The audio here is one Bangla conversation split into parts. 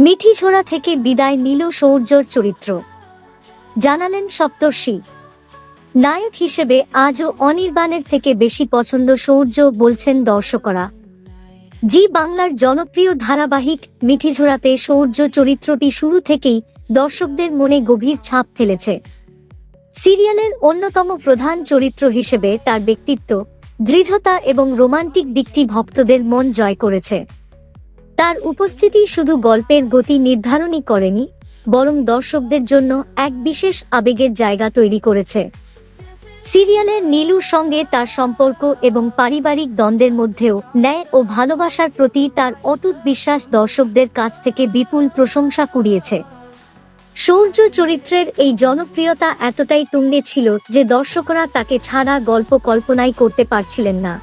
মিঠি ছোড়া থেকে বিদায় নিল সৌর্যর চরিত্র। জানালেন সপ্তর্ষি, নায়ক হিসেবে আজও অনির্বাণের থেকে বেশি পছন্দ সৌর্য বলছেন দর্শকরা। জি বাংলার জনপ্রিয় ধারাবাহিক মিঠিঝোড়াতে সৌর্য চরিত্রটি শুরু থেকেই দর্শকদের মনে গভীর ছাপ ফেলেছে। সিরিয়ালের অন্যতম প্রধান চরিত্র হিসেবে তার ব্যক্তিত্ব, দৃঢ়তা এবং রোমান্টিক দিকটি ভক্তদের মন জয় করেছে। তার উপস্থিতি শুধু গল্পের গতি নির্ধারণই করেনি, বরং দর্শকদের জন্য এক বিশেষ আবেগের জায়গা তৈরি করেছে। সিরিয়ালের নীলুর সঙ্গে তার সম্পর্ক এবং পারিবারিক দ্বন্দ্বের মধ্যেও ন্যায় ও ভালোবাসার প্রতি তার অটুট বিশ্বাস দর্শকদের কাছ থেকে বিপুল প্রশংসা কুড়িয়েছে। সৌর্য চরিত্রের এই জনপ্রিয়তা এতটাই তুঙ্গে ছিল যে দর্শকরা তাকে ছাড়া গল্প কল্পনাই করতে পারছিলেন না।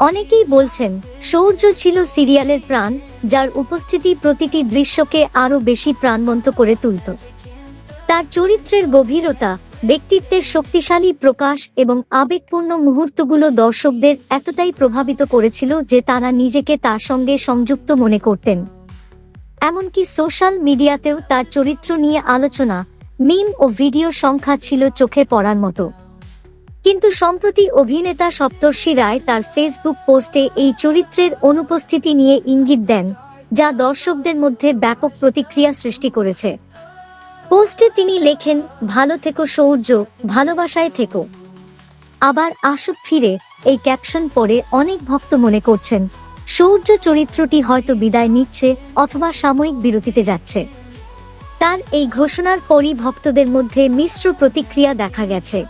অনেকেই বলছেন সৌর্য ছিল সিরিয়ালের প্রাণ, যার উপস্থিতি প্রতিটি দৃশ্যকে আরও বেশি প্রাণবন্ত করে তুলত। তার চরিত্রের গভীরতা, ব্যক্তিত্বের শক্তিশালী প্রকাশ এবং আবেগপূর্ণ মুহূর্তগুলো দর্শকদের এতটাই প্রভাবিত করেছিল যে তারা নিজেকে তার সঙ্গে সংযুক্ত মনে করতেন। এমনকি সোশ্যাল মিডিয়াতেও তার চরিত্র নিয়ে আলোচনা, মিম ও ভিডিও সংখ্যা ছিল চোখে পড়ার মতো। কিন্তু সম্প্রতি অভিনেতা সপ্তর্ষি রায় তার ফেসবুক পোস্টে এই চরিত্রের অনুপস্থিতি নিয়ে ইঙ্গিত দেন, যা দর্শকদের মধ্যে ব্যাপক প্রতিক্রিয়া সৃষ্টি করেছে। পোস্টে তিনি লেখেন, ভালো থেকো সৌর্য, ভালোবাসায় থেকো। আবার আসুক ফিরে, এই ক্যাপশন পড়ে অনেক ভক্ত মনে করছেন, সৌর্য চরিত্রটি হয়তো বিদায় নিচ্ছে অথবা সাময়িক বিরতিতে যাচ্ছে। তার এই ঘোষণার পরই ভক্তদের মধ্যে মিশ্র প্রতিক্রিয়া দেখা গেছে।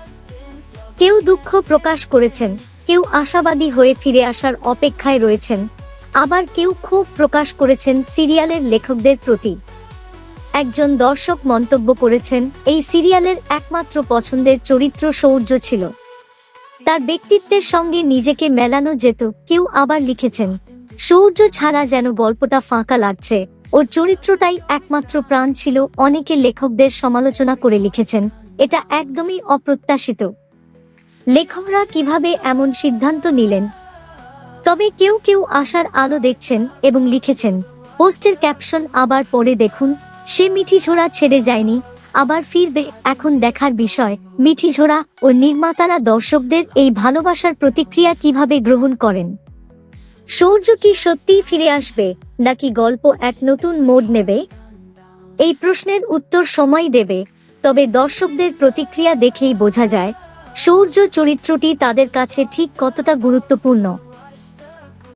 কেউ দুঃখ প্রকাশ করেছেন, কেউ আশাবাদী হয়ে ফিরে আসার অপেক্ষায় রয়েছেন, আবার কেউ ক্ষোভ প্রকাশ করেছেন সিরিয়ালের লেখকদের প্রতি। একজন দর্শক মন্তব্য করেছেন, এই সিরিয়ালের একমাত্র পছন্দের চরিত্র সৌর্য ছিল। তার ব্যক্তিত্বের সঙ্গে নিজেকে মেলানো যেত, কেউ আবার লিখেছেন, সৌর্য ছাড়া যেন গল্পটা ফাঁকা লাগছে। ওর চরিত্রটাই একমাত্র প্রাণ ছিল, অনেকে লেখকদের সমালোচনা করে লিখেছেন, এটা একদমই অপ্রত্যাশিত। লেখকরা কীভাবে এমন সিদ্ধান্ত নিলেন? তবে কেউ কেউ আশার আলো দেখছেন এবং লিখেছেন, পোস্টের ক্যাপশন আবার পড়ে দেখুন, সে মিঠি ঝোড়া ছেড়ে যায়নি, আবার ফিরবে, এখন দেখার বিষয়, মিঠি ঝোড়া ও নির্মাতারা দর্শকদের এই ভালোবাসার প্রতিক্রিয়া কীভাবে গ্রহণ করেন? সৌর্য কি সত্যিই ফিরে আসবে, নাকি গল্প এক নতুন মোড় নেবে? এই প্রশ্নের উত্তর সময় দেবে, তবে দর্শকদের প্রতিক্রিয়া দেখেই বোঝা যায় সৌর্য চরিত্রটি তাদের কাছে ঠিক কতটা গুরুত্বপূর্ণ?